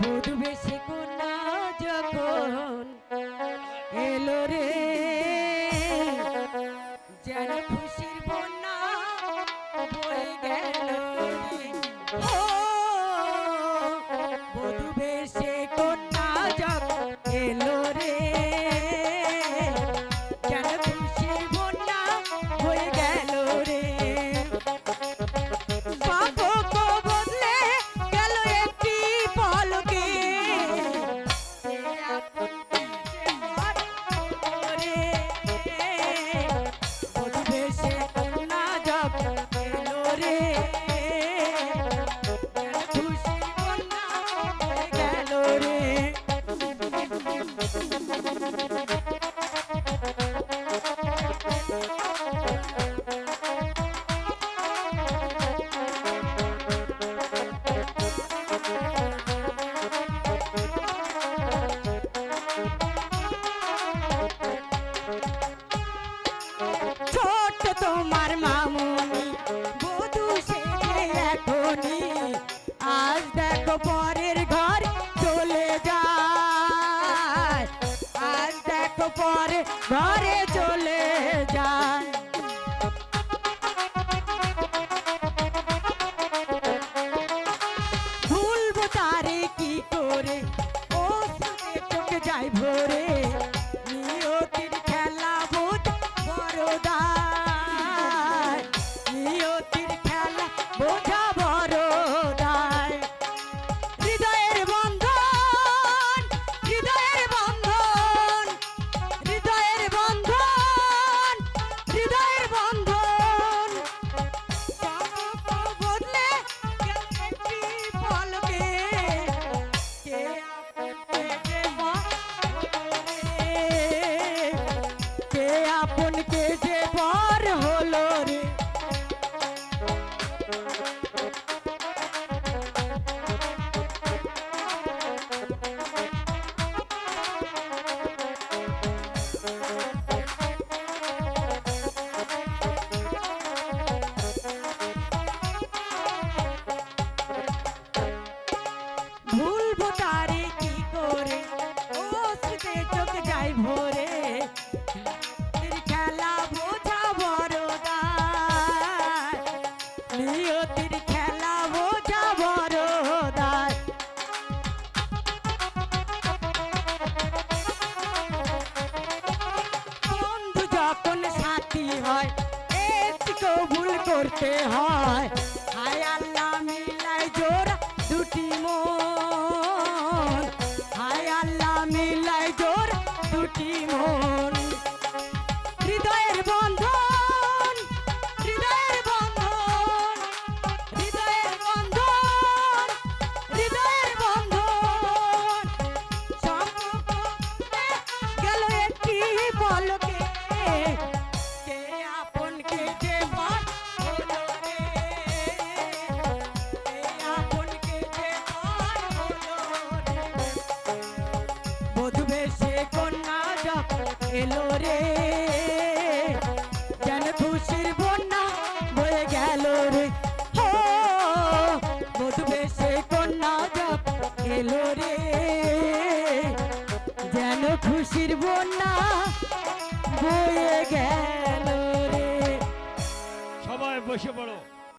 বুঝবে সে যখন এলো রে। তো পরের ঘর চলে যায়। আর দেখো পরে ঘরে চলে যায়। ভোরে খেলা বোঝা বড় দায়। খেলা বোঝা বড় বন্ধু যখন সাথী হয় একটু ভুল করতে হয়। মাটি মোর এলো রে। যেন খুশির বন্যা বয়ে গেল রে। হো, মধু বেশে কন্যা যাব এলো রে। যেন খুশির বন্যা বয়ে গেল রে। সবাই বসে পড়ো।